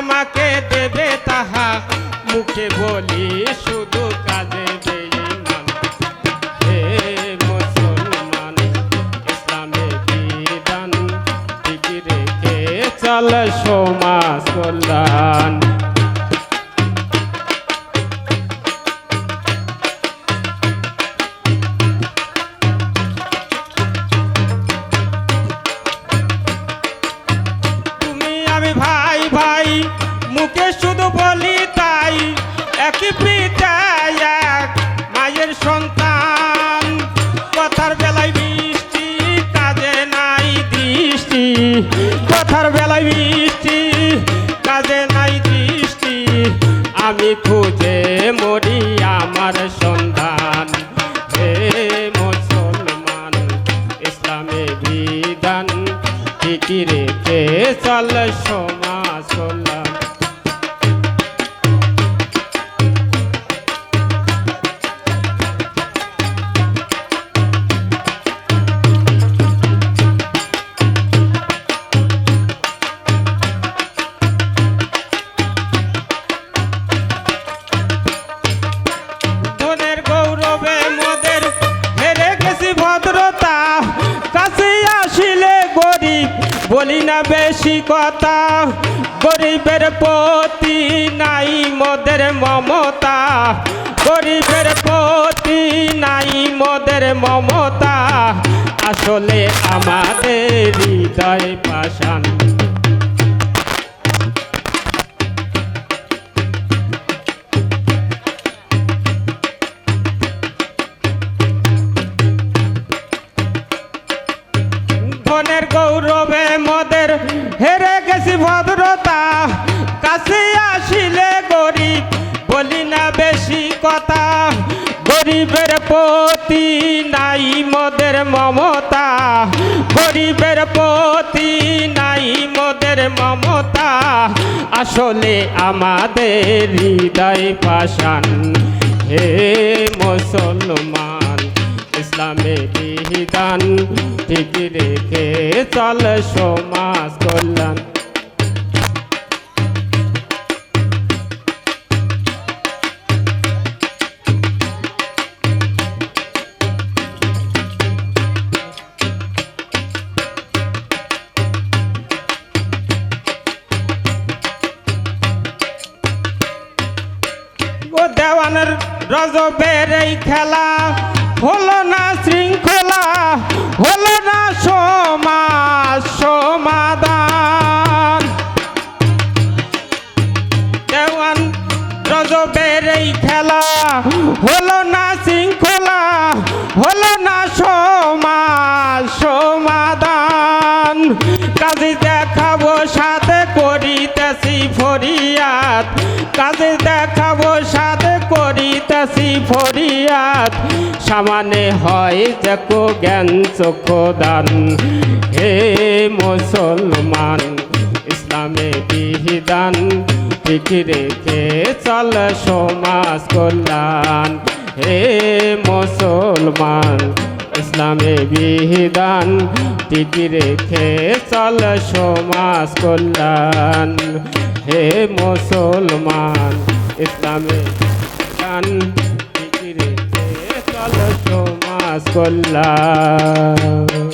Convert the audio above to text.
আমাকে দেবে তাহা। মুখে বলি শুধু কাজে চল সমাজ কল্যাণ। মুখে শুধু বলি তাই একই পিতায় এক মায়ের সন্তান। কথার বেলায় বৃষ্টি কাজে নাই দৃষ্টি। কথার বেলায় বৃষ্টি কাজে নাই দৃষ্টি। আমি খুঁজে মরি আমার সন্ধান। হে মুসলমান, ইসলামে বিধান ঠিকই রেখে চল সমাজ কল্যাণ। বলি না বেশি কথা, গরিবের পতি নাই মদের মমতা, গরিবের পতি নাই মদের মমতা। আসলে আমাদের হৃদয় পাষাণ। হেরে গেছি ভদ্রতা, কাছে আসিলে গরিব, বলি না বেশি কথা। গরিবের প্রতি নাই মদের মমতা, গরিবের প্রতি নাই মদের মমতা। আসলে আমাদের হৃদয় পাষাণ, হে মুসলমান ইসলামে বিধান ঠিক রেখে চল সমাজ রজবের এই খেলা হলো না শৃঙ্খলা, হলো না সমাজ সমাধান দেওয়ান রজবের এই খেলা হলো না শৃঙ্খলা, হলো না সমাজ সমাধান কাজে দেখাবো সাথে করিতেছি ফরিয়াদ। কাজে দেখাবো সাথে করিতেছি ফরিয়াদ। সামানে হয় দেখো জ্ঞান, চক্ষুদান। হে মুসলমান, ইসলামে বিধান ঠিক রেখে চল সমাজ কল্যাণ। হে মুসলমান, ইসলামে বিহিদান। ঠিক রেখে চল সমাজ কল্যাণ। হে মুসলমান ইসলামে কান ফিকিরে চল সমাজ কল্যাণ।